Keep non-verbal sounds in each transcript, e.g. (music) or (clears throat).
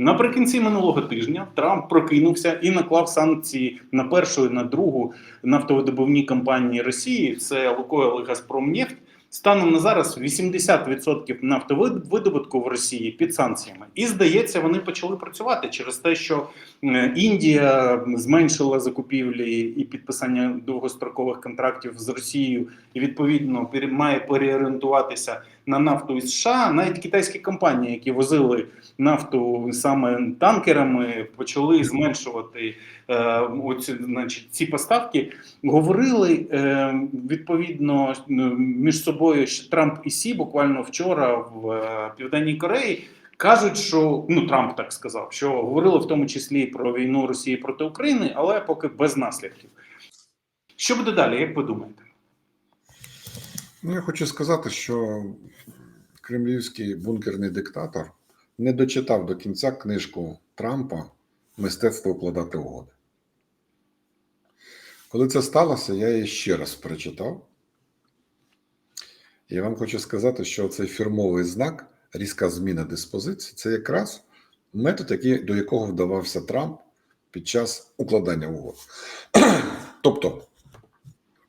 Наприкінці минулого тижня Трамп прокинувся і наклав санкції на першу і на другу нафтовидобувні компанії Росії. Це Лукойл і Газпромнефть. Станом на зараз 80% нафтовидобутку в Росії під санкціями. І здається, вони почали працювати через те, що е, Індія зменшила закупівлі і підписання довгострокових контрактів з Росією, і відповідно має переорієнтуватися на нафту із США. Навіть китайські компанії, які возили нафту саме танкерами, почали зменшувати е, оці, значить, ці поставки. Говорили е, відповідно е, між собою що Трамп і Сі буквально вчора в е, Південній Кореї. Кажуть, що ну Трамп так сказав, що говорили в тому числі про війну Росії проти України, але поки без наслідків. Що буде далі, як ви думаєте? Ну, я хочу сказати, що кремлівський бункерний диктатор не дочитав до кінця книжку Трампа Мистецтво укладати угоди. Коли це сталося, я її ще раз перечитав. І я вам хочу сказати, що цей фірмовий знак, різка зміна диспозиції, це якраз метод, який, до якого вдавався Трамп під час укладання угод. (clears throat) тобто,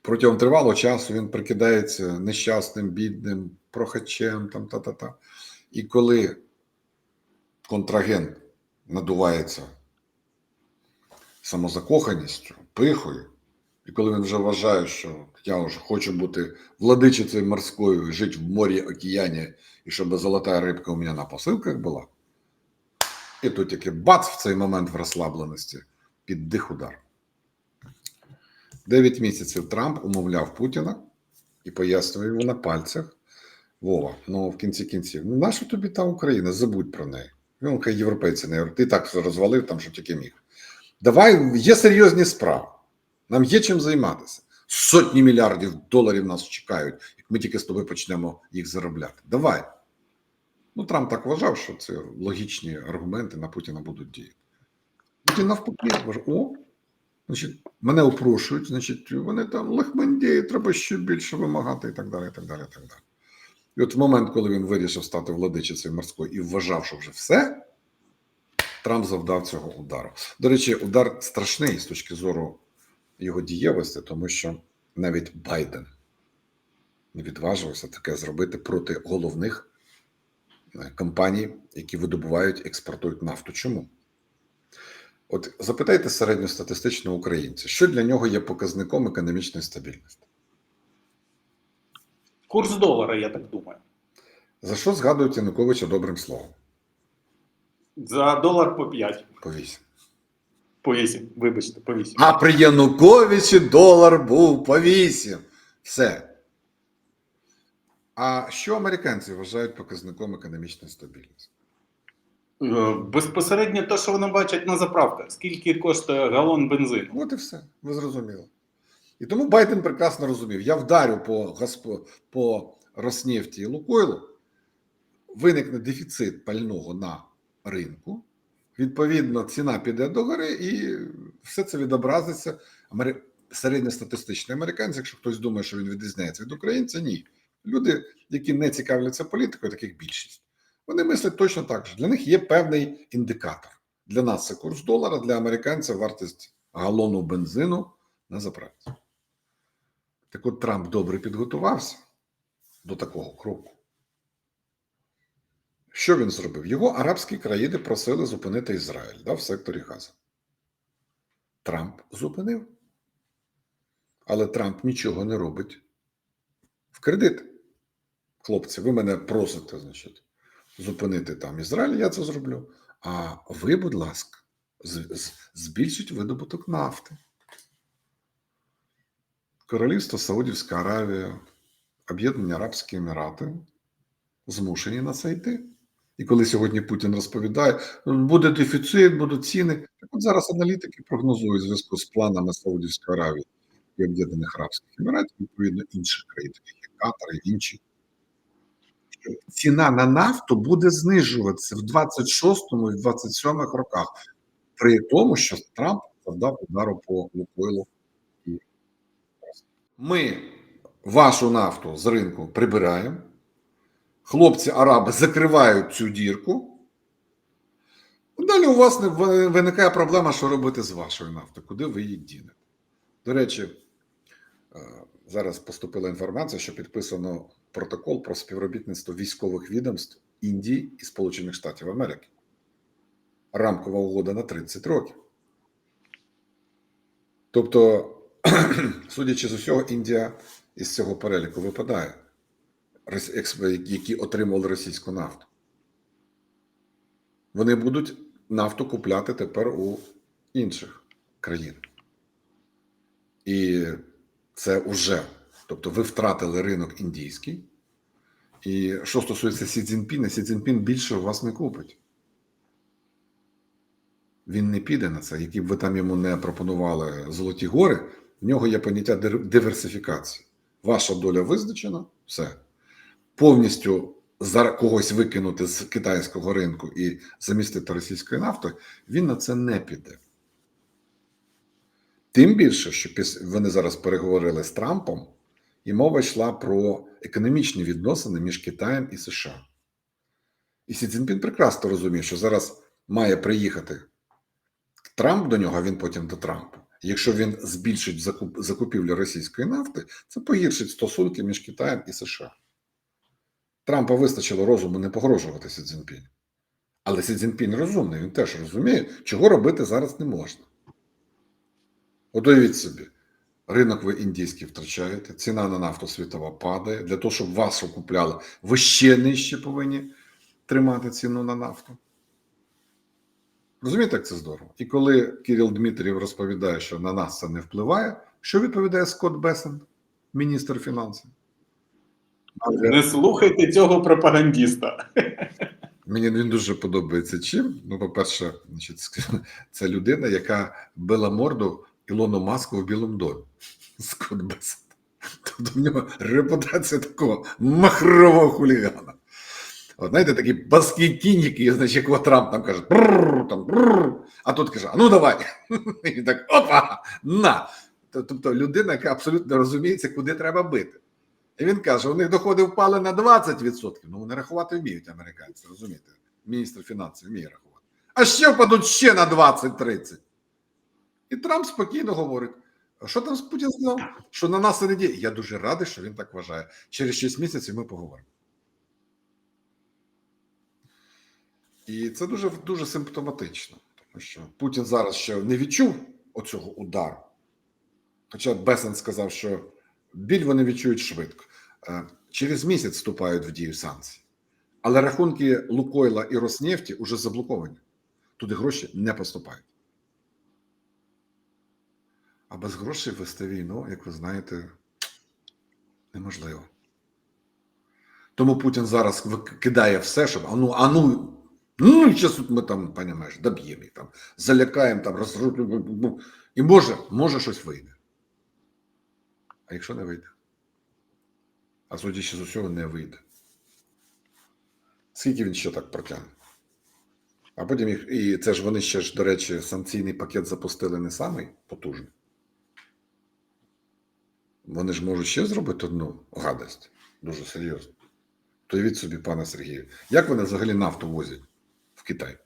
протягом тривалого часу він прикидається нещасним, бідним, прохачем, там та-та-та. І коли контрагент надувається самозакоханістю, пихою, і коли він вже вважає, що я вже хочу бути владичицею морською, жити в морі, океані, і щоб золота рибка у мене на посилках була, і тут тільки бац в цей момент в розслабленості під дих удар. Дев'ять місяців Трамп умовляв Путіна і пояснював йому на пальцях. Вова, ну в кінці кінців, ну нащо тобі та Україна? Забудь про неї. Ну, хай європейці не ти так розвалив там, що тільки міг. Давай, є серйозні справи. Нам є чим займатися. Сотні мільярдів доларів нас чекають, як ми тільки з тобою почнемо їх заробляти. Давай. Ну, Трамп так вважав, що це логічні аргументи на Путіна будуть діяти. Путін навпаки, вважав, о, значить, мене опрошують, значить, вони там лахмандії, треба ще більше вимагати і так далі. І так далі, і так далі. І от в момент, коли він вирішив стати владичицею морською і вважав, що вже все, Трамп завдав цього удару. До речі, удар страшний з точки зору його дієвості, тому що навіть Байден не відважився таке зробити проти головних е, компаній, які видобувають, експортують нафту. Чому? От запитайте середньостатистичного українця, що для нього є показником економічної стабільності? Курс долара, я так думаю. За що згадують Януковича добрим словом? За долар по 5. По вісім. По 8, вибачте, по 8. А при Януковичі долар був по 8. Все. А що американці вважають показником економічної стабільності? Е, Безпосередньо те, що вони бачать на заправках, скільки коштує галон бензину. От і все. Ви зрозуміли. І тому Байден прекрасно розумів: я вдарю по, Газпо- по Роснефті і Лукойлу, виникне дефіцит пального на ринку. Відповідно, ціна піде догори, і все це відобразиться. Середньостатистичний американець, якщо хтось думає, що він відрізняється від українця, ні. Люди, які не цікавляться політикою, таких більшість, вони мислять точно так же. Для них є певний індикатор. Для нас це курс долара, для американця вартість галону бензину на заправці. Так от Трамп добре підготувався до такого кроку. Що він зробив? Його арабські країни просили зупинити Ізраїль да, в секторі Газа. Трамп зупинив. Але Трамп нічого не робить в кредит. Хлопці, ви мене просите, значить, зупинити там Ізраїль, я це зроблю. А ви, будь ласка, збільшіть видобуток нафти. Королівство Саудівська Аравія, Об'єднані Арабські Емірати змушені на це йти. І коли сьогодні Путін розповідає, буде дефіцит, будуть ціни. Так от зараз аналітики прогнозують в зв'язку з планами Саудівської Аравії і Об'єднаних Арабських Еміратів, відповідно інших країн, таких як Катар і інші, ціна на нафту буде знижуватися в 26-му і в 27-х роках, при тому, що Трамп завдав удару по Лукойлу ми вашу нафту з ринку прибираємо. Хлопці араби закривають цю дірку. Далі у вас виникає проблема, що робити з вашою нафтою, куди ви її дінете. До речі, е, зараз поступила інформація, що підписано протокол про співробітництво військових відомств Індії і Сполучених Штатів Америки. Рамкова угода на 30 років. Тобто, (clears throat) судячи з усього, Індія із цього переліку випадає, які отримували російську нафту. Вони будуть нафту купляти тепер у інших країн. І це вже. Тобто ви втратили ринок індійський. І що стосується Сі Цзіньпіна, Сі Цзіньпін більше у вас не купить. Він не піде на це, які б ви там йому не пропонували золоті гори, в нього є поняття диверсифікації. Ваша доля визначена, все. Повністю за когось викинути з китайського ринку і замістити російською нафтою, він на це не піде. Тим більше, що вони зараз переговорили з Трампом, і мова йшла про економічні відносини між Китаєм і США. І Сі Цзіньпін прекрасно розуміє, що зараз має приїхати Трамп до нього, а він потім до Трампа. Якщо він збільшить закуп, закупівлю російської нафти, це погіршить стосунки між Китаєм і США. Трампа вистачило розуму не погрожувати Сі Цзіньпінь. Але Сі Цзіньпінь розумний, він теж розуміє, чого робити зараз не можна. От уявіть собі, ринок ви індійський втрачаєте, ціна на нафту світова падає. Для того, щоб вас окупляли, ви ще нижче повинні тримати ціну на нафту. Розумієте, як це здорово? І коли Кирил Дмитрів розповідає, що на нас це не впливає, що відповідає Скотт Бесент, міністр фінансів? Не слухайте цього пропагандіста. Мені він дуже подобається чим. Ну, по-перше, (laughs) це людина, яка била морду Ілону Маску в Білому домі. Скотт Бесент. Тобто в нього репутація такого махрового хулігана. От, знаєте, такий баский кінь, який, значить, якого Трамп там каже, там, а тут каже, а ну давай. (laughs) І так, опа, на. Тобто людина, яка абсолютно розуміється, куди треба бити. І він каже: у них доходи впали на 20%. Ну, вони рахувати вміють американці, розумієте? Міністр фінансів вміє рахувати. А ще впадуть ще на 20-30. І Трамп спокійно говорить: що там Путін сказав? Що на нас не діє. Я дуже радий, що він так вважає. Через 6 місяців ми поговоримо. І це дуже дуже симптоматично, тому що Путін зараз ще не відчув оцього удару. Хоча Бесен сказав, що біль вони відчують швидко. Е, Через місяць вступають в дію санкції. Але рахунки Лукойла і Роснефті вже заблоковані. Туди гроші не поступають. А без грошей вести війну, як ви знаєте, неможливо. Тому Путін зараз кидає все, щоб ану, ану, ну, зараз тут ми там, понімаєш, доб'ємо їх там, залякаємо там, розру... І може, може щось вийде. А якщо не вийде? А судячи з усього, не вийде. Скільки він ще так протягне? А потім їх. І це ж вони ще ж, до речі, санкційний пакет запустили не самий потужний. Вони ж можуть ще зробити одну гадость. Дуже серйозно. То уявіть собі, пане Сергію, як вони взагалі нафту возять в Китай?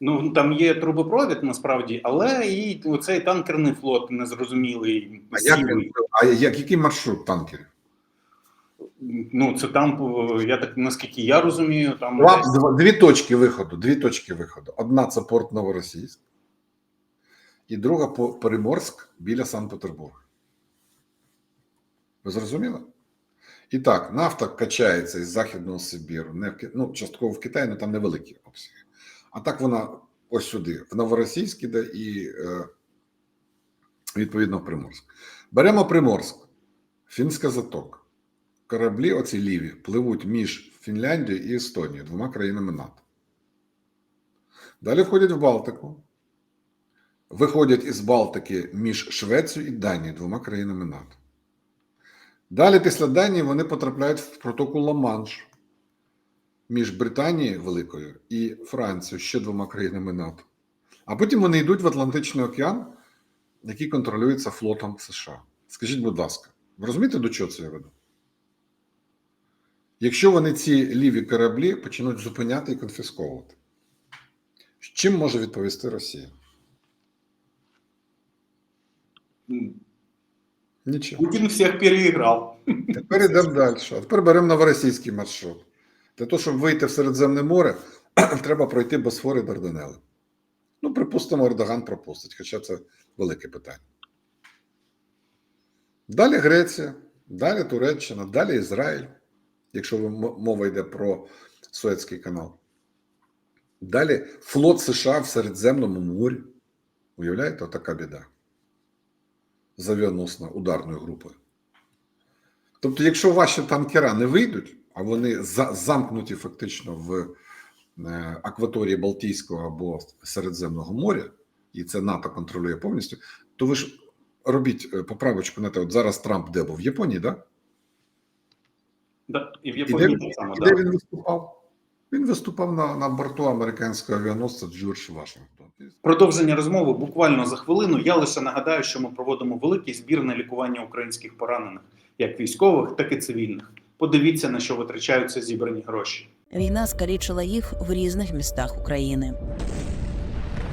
Ну там є трубопровід насправді, але і оцей танкерний флот незрозумілий. А як, а як який маршрут танкерів? Ну це там, я так наскільки я розумію, там Два- десь- два- Дві точки виходу. Дві точки виходу. Одна це порт Новоросійськ, і друга по Приморськ біля Санкт-Петербурга. Ви зрозуміли? І так, нафта качається із Західного Сибіру, не в, ну, частково в Китаї, але там невеликі обсяги. А так вона ось сюди, в Новоросійськ іде і е, відповідно в Приморськ. Беремо Приморськ, Фінська затока. Кораблі, оці ліві, пливуть між Фінляндією і Естонією, двома країнами НАТО. Далі входять в Балтику. Виходять із Балтики між Швецією і Данією, двома країнами НАТО. Далі, після Данії, вони потрапляють в протокол Ла-Манш між Британією Великою і Францією, ще двома країнами НАТО. А потім вони йдуть в Атлантичний океан, який контролюється флотом США. Скажіть, будь ласка, ви розумієте, до чого це я веду? Якщо вони ці ліві кораблі почнуть зупиняти і конфісковувати, Чим може відповісти Росія? Нічим. Путін всіх переіграв. Тепер йдемо далі. А тепер беремо новоросійський маршрут. Для того, щоб вийти в Середземне море, (clears throat) треба пройти Босфор і Дарданели. Ну, припустимо, Ердоган пропустить, хоча це велике питання. Далі Греція, далі Туреччина, далі Ізраїль, якщо мова йде про Суецький канал. Далі флот США в Середземному морі. Уявляєте, така біда. З авіаносна ударною групою. Тобто, якщо ваші танкера не вийдуть, а вони замкнуті фактично в е, акваторії Балтійського або Середземного моря, і це НАТО контролює повністю, то ви ж робіть е, поправочку на те, от зараз Трамп де був в Японії, да? Да, і в І де, Японії так само, і де він виступав? Він виступав на, на борту американського авіаносця Джордж Вашингтон. Продовження розмови буквально за хвилину. Я лише нагадаю, що ми проводимо великий збір на лікування українських поранених, як військових, так і цивільних. Подивіться на що витрачаються зібрані гроші. Війна скалічила їх в різних містах України.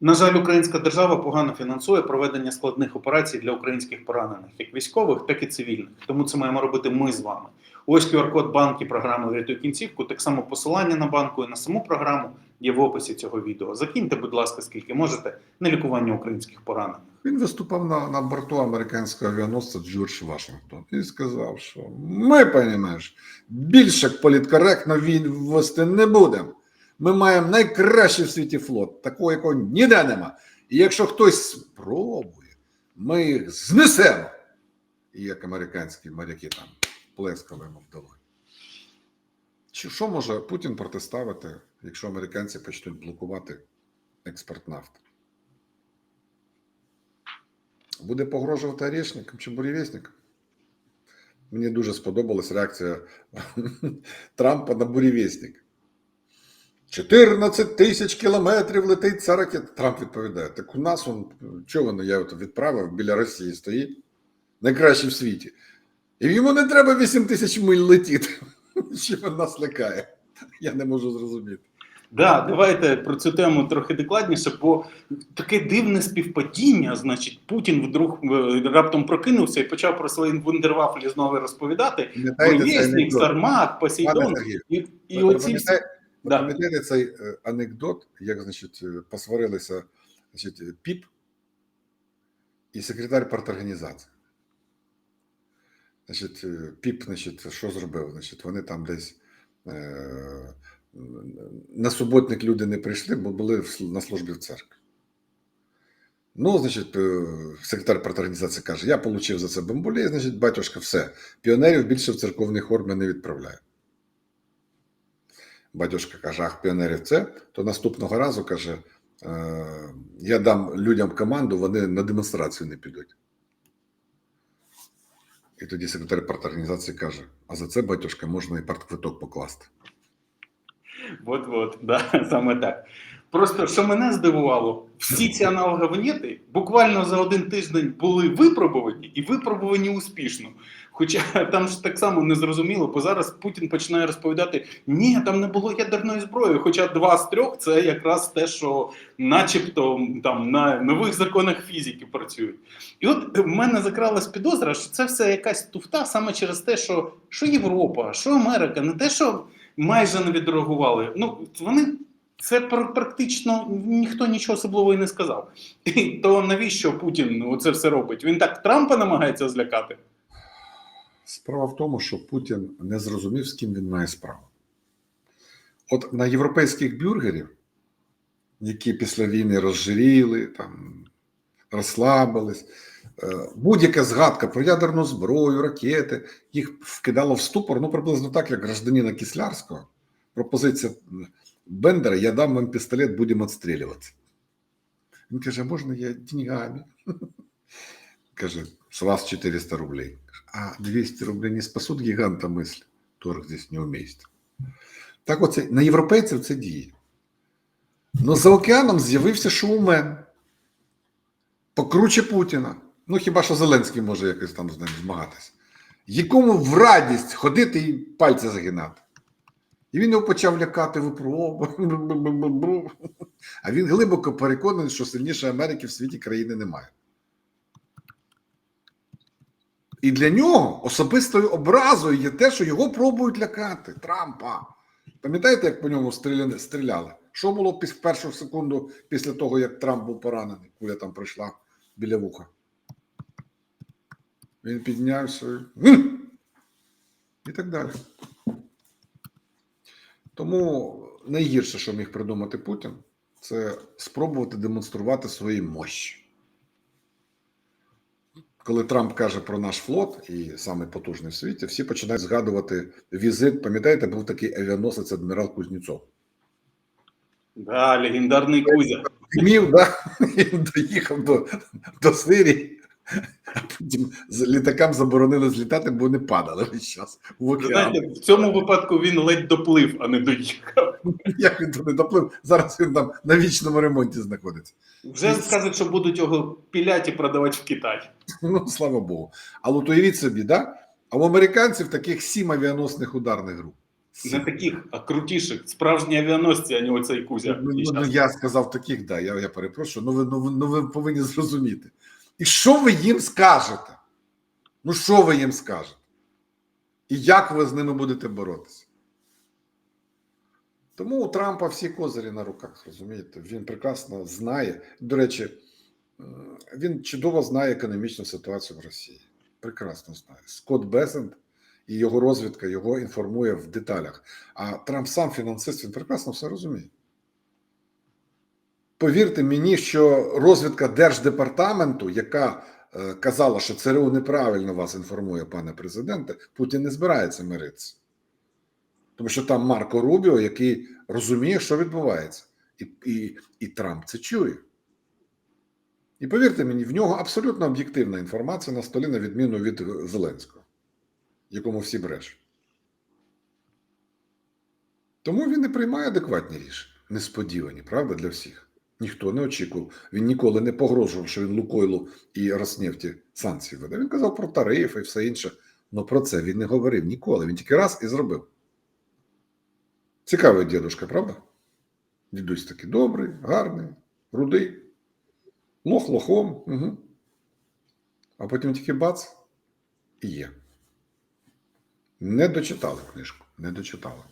На жаль, українська держава погано фінансує проведення складних операцій для українських поранених, як військових, так і цивільних. Тому це маємо робити ми з вами. Ось QR-код банки програми «Врятуй кінцівку. Так само посилання на банку і на саму програму є в описі цього відео. Закиньте, будь ласка, скільки можете на лікування українських поранених. Він виступав на, на борту американського авіаносця Джордж Вашингтон і сказав, що ми, розумієш, більше політкоректно він вести не будемо. Ми маємо найкращий в світі флот, такого, якого ніде нема. І якщо хтось спробує, ми їх знесемо. І як американські моряки там плескали йому в долоні. Чи що може Путін протиставити, якщо американці почнуть блокувати експорт нафти? буде погрожувати орешникам чи бурєвєсникам. Мені дуже сподобалась реакція (laughs) Трампа на бурєвєсник. 14 тисяч кілометрів летить ця ракета. Трамп відповідає: так у нас он, чого воно я от відправив біля Росії стоїть, найкраще в світі. І йому не треба 8 тисяч миль летіти. (laughs) Він нас лякає? Я не можу зрозуміти. Да, давайте про цю тему трохи докладніше, бо таке дивне співпадіння. Значить, Путін вдруг е, раптом прокинувся і почав про свої вундервафлі знову розповідати. Пам'ятаєте анекдот? Всармак, Пане Посейдон. І, і оці пам'ятаєте- Да. пам'ятаєте цей е, анекдот, як значить, е, посварилися значить, е, ПІП і секретар парторганізації. Значить, ПІП, значить, що зробив? Значить, вони там десь е, на суботник люди не прийшли, бо були на службі в церкві. Ну, значить, секретар парторганізації каже: я отримав за це бомболей, значить, батюшка, все. Піонерів більше в церковний хор ми не відправляємо. Батюшка каже, ах, піонерів це, то наступного разу каже: е, я дам людям команду, вони на демонстрацію не підуть. І тоді секретар парторганізації каже: а за це, батюшка, можна і партквиток покласти. От от, да, (laughs) саме так. Просто що мене здивувало, всі ці аналоговиніти буквально за один тиждень були випробувані і випробувані успішно. Хоча там ж так само не зрозуміло, бо зараз Путін починає розповідати: ні, там не було ядерної зброї. Хоча два з трьох це якраз те, що, начебто, там на нових законах фізики працюють. І от в мене закралась підозра, що це все якась туфта саме через те, що, що Європа, що Америка, не те, що майже не відреагували. Ну, вони Це практично ніхто нічого особливого і не сказав. То навіщо Путін оце все робить? Він так Трампа намагається злякати. Справа в тому, що Путін не зрозумів, з ким він має справу. От на європейських бюргерів, які після війни розжиріли, там, розслабились, е, будь-яка згадка про ядерну зброю, ракети, їх вкидало в ступор, ну приблизно так, як гражданина Кислярського. Пропозиція Бендера: я дам вам пістолет, будемо відстрілюватися. Він каже: можна я деньгами? (laughs) Каже, с вас 400 рублей. А 200 рублей не спасуть гіганта мислі. Торг здесь неуместен. Так оце, на європейців це діє. Ну за океаном з'явився шоумен. Покруче Путіна. Ну хіба що Зеленський може якось там з ним змагатися. Якому в радість ходити і пальці загинати. І він його почав лякати випробувати. (laughs) А він глибоко переконаний, що сильніше Америки в світі країни немає. І для нього особистою образою є те, що його пробують лякати Трампа. Пам'ятаєте, як по ньому стріляли? стріляли? Що було в першу секунду після того, як Трамп був поранений, куля там прийшла біля вуха? Він піднявся і так далі. Тому найгірше, що міг придумати Путін, це спробувати демонструвати свої мощі. Коли Трамп каже про наш флот і самий потужний в світі, всі починають згадувати візит. Пам'ятаєте, був такий авіаносець адмірал Кузнєцов. Да, легендарний Кузя. Мів, да? (laughs) Він доїхав до, до Сирії, а потім літакам заборонили злітати, бо вони падали весь час в океан. Знаєте, в цьому випадку він ледь доплив, а не доїхав. Як він туди доплив? Зараз він там на вічному ремонті знаходиться. Вже скажуть, що будуть його пілять і продавати в Китай. Ну, слава Богу. Але от уявіть собі, да? А у американців таких сім авіаносних ударних груп. Не таких, а крутіших. Справжні авіаносці, а не оцей Кузя. Ну, І ну, я сказав таких, да, я, я перепрошую. Ну ви, ну, ви, ну ви повинні зрозуміти. І що ви їм скажете? Ну, що ви їм скажете? І як ви з ними будете боротися? Тому у Трампа всі козирі на руках, розумієте? Він прекрасно знає. До речі, він чудово знає економічну ситуацію в Росії. Прекрасно знає. Скотт Бесент і його розвідка його інформує в деталях. А Трамп сам фінансист, він прекрасно все розуміє. Повірте мені, що розвідка Держдепартаменту, яка е, казала, що ЦРУ неправильно вас інформує, пане президенте, Путін не збирається миритися. Тому що там Марко Рубіо, який розуміє, що відбувається, і, і, і Трамп це чує. І повірте мені, в нього абсолютно об'єктивна інформація на столі, на відміну від Зеленського, якому всі брешуть. Тому він не приймає адекватні рішення, несподівані, правда, для всіх. Ніхто не очікував. Він ніколи не погрожував, що він Лукойлу і Роснефті санкції веде. Він казав про тарифи і все інше. але про це він не говорив ніколи. Він тільки раз і зробив. Цікавий дідушка, правда? Дідусь такий добрий, гарний, рудий, лох лохом. Угу. А потім тільки бац і є. Не дочитали книжку, не дочитали.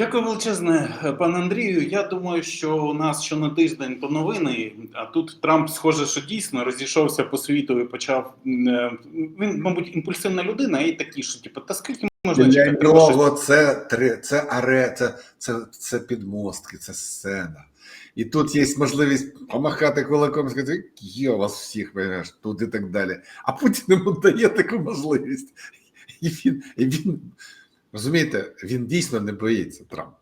Дякую величезне, пане Андрію. Я думаю, що у нас що на тиждень то новини, а тут Трамп, схоже, що дійсно розійшовся по світу і почав. е, Він, мабуть, імпульсивна людина, і такі, що типу, та скільки можна Для чекати? Нього це три, це аре, це, це, це підмостки, це сцена. І тут є можливість помахати кулаком і сказати, є у вас всіх, понимаєш, тут і так далі. А Путін йому дає таку можливість. І він, і він розумієте, він дійсно не боїться Трамп.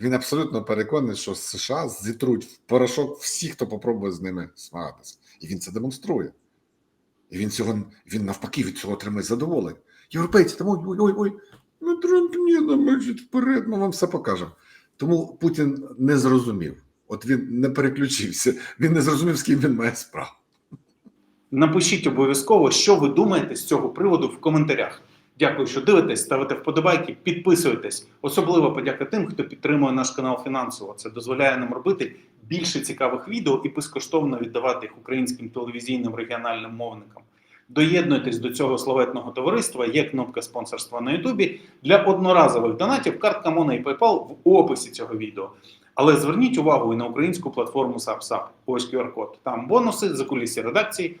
Він абсолютно переконаний, що США зітруть в порошок всіх, хто попробує з ними змагатися. І він це демонструє. І він цього він навпаки від цього отримує задоволення. Європейці там ой, ой, ой, ой, ну Трамп ні, нам ми вперед, ми вам все покажемо. Тому Путін не зрозумів. От він не переключився, він не зрозумів, з ким він має справу. Напишіть обов'язково, що ви думаєте з цього приводу в коментарях. Дякую, що дивитесь, ставите вподобайки, підписуйтесь. Особливо подяка тим, хто підтримує наш канал фінансово. Це дозволяє нам робити більше цікавих відео і безкоштовно віддавати їх українським телевізійним регіональним мовникам. Доєднуйтесь до цього славетного товариства. Є кнопка спонсорства на Ютубі для одноразових донатів. Картка Мона і PayPal в описі цього відео. Але зверніть увагу і на українську платформу SapSap. Ось QR-код. Там бонуси, закулісі редакції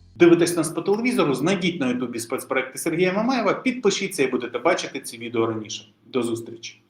Дивитесь нас по телевізору, знайдіть на Ютубі спецпроекти Сергія Мамаєва, підпишіться і будете бачити ці відео раніше. До зустрічі!